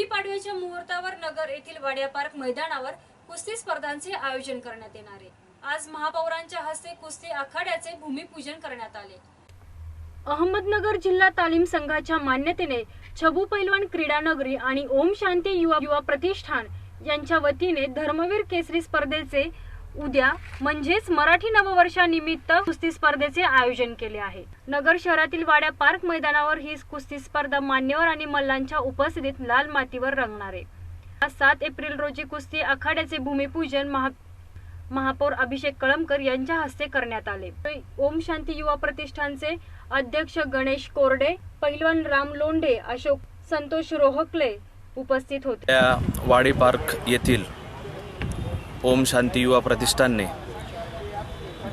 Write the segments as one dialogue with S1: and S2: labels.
S1: गुढीपाडव्याच्या मुहूर्तावर नगर येथील वाड्या पार्क मैदानावर कुस्ती स्पर्धांचे आयोजन करण्यात येणार आहे. आज महापौरांच्या हस्ते कुस्ती आखाड्याचे भूमिपूजन करण्यात आले. अहमदनगर जिल्हा तालीम संघाच्या मान्यतेने छबू पैलवान क्रीडा नगरी आणि ओम शांती युवा युवा प्रतिष्ठान यांच्या वतीने धर्मवीर केसरी स्पर्धेचे उद्या म्हणजेच मराठी नववर्षानिमित्त कुस्ती स्पर्धेचे आयोजन केले आहे. नगर शहरातील वाड्या पार्क मैदानावर ही कुस्ती स्पर्धा मान्यवर आणि मल्लांच्या उपस्थितीत लाल मातीवर रंगणार आहे. आज सात एप्रिल रोजी कुस्ती आखाड्याचे भूमिपूजन महा महापौर अभिषेक कळमकर यांच्या हस्ते करण्यात आले. ओम शांती युवा प्रतिष्ठानचे अध्यक्ष गणेश कोरडे पैलवान राम लोंढे अशोक संतोष रोहकले उपस्थित होते.
S2: वाडी पार्क येथील ओम शांती युवा प्रतिष्ठानने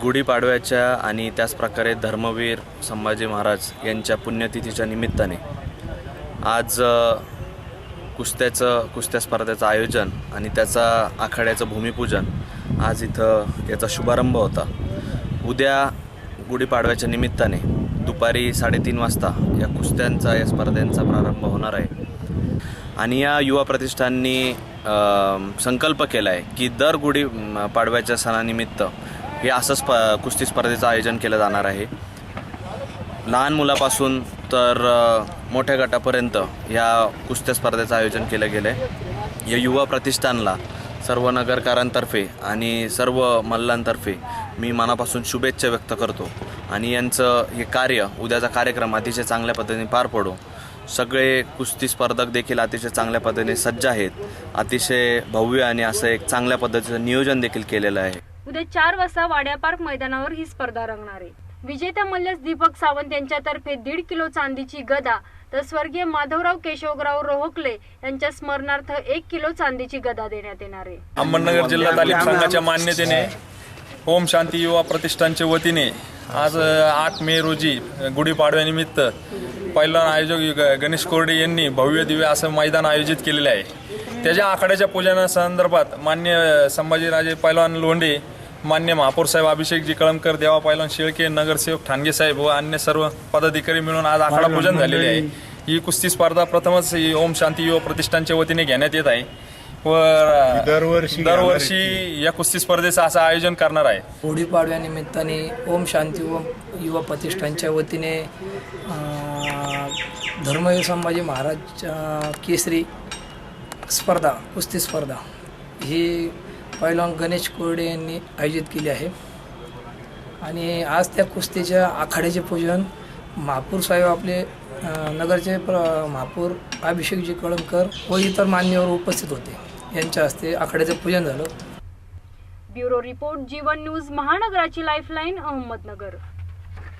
S2: गुढीपाडव्याच्या आणि त्याचप्रकारे धर्मवीर संभाजी महाराज यांच्या पुण्यतिथीच्या निमित्ताने आज कुस्त्याचं कुस्त्या स्पर्धेचं आयोजन आणि त्याचा आखाड्याचं भूमिपूजन आज इथं याचा शुभारंभ होता. उद्या गुढीपाडव्याच्या निमित्ताने दुपारी साडेतीन वाजता या कुस्त्यांचा या स्पर्धांचा प्रारंभ होणार आहे. आणि या युवा प्रतिष्ठाननी संकल्प केला आहे की दर गुढी पाडव्याच्या सणानिमित्त हे असं स्प कुस्ती स्पर्धेचं आयोजन केलं जाणार आहे. लहान मुलापासून तर मोठ्या गटापर्यंत या कुस्त्या स्पर्धेचं आयोजन केलं गेलं आहे या युवा प्रतिष्ठानला सर्व नगरकारांतर्फे आणि सर्व मल्लांतर्फे मी मनापासून शुभेच्छा व्यक्त करतो. आणि यांचं हे कार्य उद्याचा कार्यक्रम अतिशय चांगल्या पद्धतीने पार पडो. सगळे कुस्ती स्पर्धक देखील अतिशय चांगल्या पद्धतीने सज्ज आहेत. अतिशय भव्य आणि असं एक चांगल्या पद्धतीचं नियोजन देखील केलेलं आहे.
S1: उद्या चार वाजता वाड्या पार्क मैदानावर ही स्पर्धा रंगणार आहे. विजेत्या मल्लस दीपक सावंत यांच्यातर्फे दीड किलो चांदीची गदा तर स्वर्गीय माधवराव केशवराव रोहकले यांच्या स्मरणार्थ एक किलो चांदीची गदा देण्यात येणार आहे.
S3: अहमदनगर जिल्हा तालीम संघाच्या मान्यतेने ओम शांती युवा प्रतिष्ठानच्या वतीने आज आठ मे रोजी गुढीपाडव्यानिमित्त पहिला आयोजक गणेश कोरडे यांनी भव्य दिव्य असं मैदान आयोजित केलेले आहे. त्याच्या आखाड्याच्या पूजनासंदर्भात मान्य संभाजीराजे पैलवान लोंढे मान्य महापौर साहेब अभिषेकजी कळमकर देवा पैलवान शेळके नगरसेवक ठाणगे साहेब व अन्य सर्व पदाधिकारी मिळून आज आखाडा पूजन झालेले आहे. ही कुस्ती स्पर्धा प्रथमच ही ओम शांती युवा प्रतिष्ठानच्या वतीने घेण्यात येत आहे. व
S4: दरवर्षी
S3: दरवर्षी या कुस्ती स्पर्धेचं असं आयोजन करणार आहे.
S5: गुढीपाडव्यानिमित्ताने ओम शांती व युवा प्रतिष्ठानच्या वतीने धर्मवीर संभाजी महाराज केसरी स्पर्धा कुस्ती स्पर्धा ही पैलवान गणेश कोरडे यांनी आयोजित केली आहे. आणि आज त्या कुस्तीच्या आखाड्याचे पूजन महापूर साहेब आपले नगरचे प्र महापूर अभिषेकजी कळमकर व इतर मान्यवर उपस्थित होते. यांच्या हस्ते आखाड्याचं पूजन झालं.
S1: ब्युरो रिपोर्ट जीवन न्यूज महानगराची लाईफलाईन अहमदनगर.